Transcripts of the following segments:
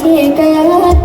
ที่เกิด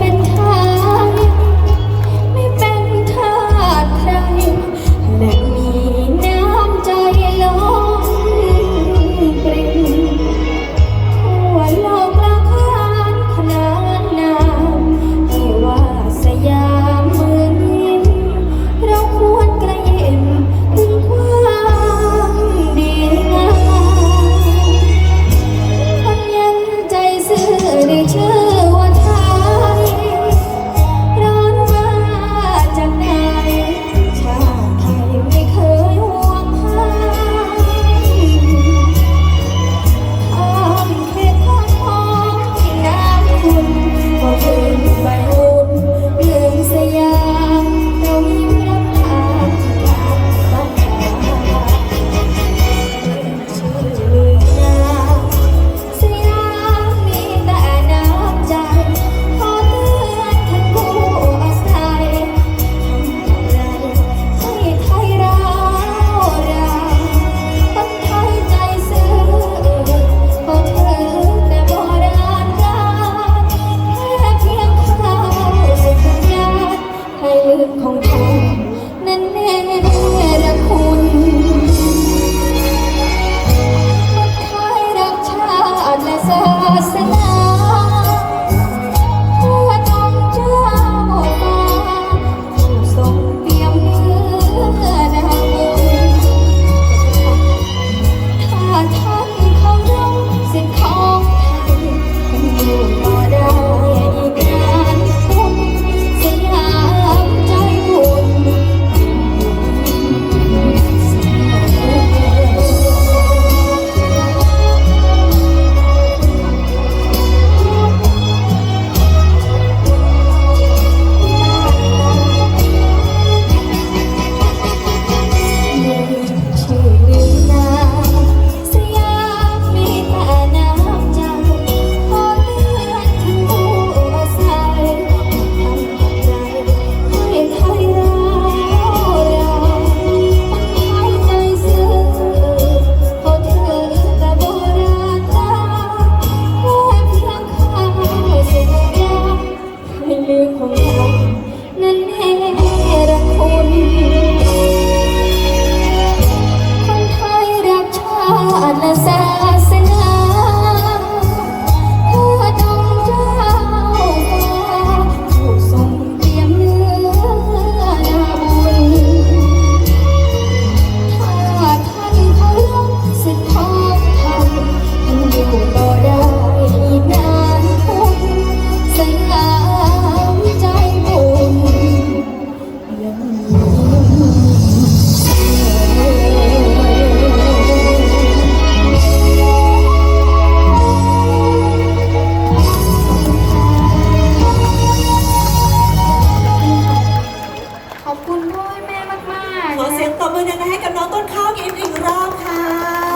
ตบมือดังๆให้กับน้องต้นข้าวอีกหนึ่งรอบค่ะ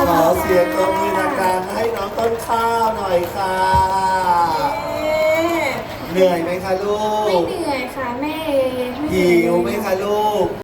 ขอเสียงตบมือดังๆให้น้องต้นข้าวหน่อยค่ะ เหนื่อยไหมคะลูไม่กเหนื่อยค่ะแม่หิวไหมคะลูก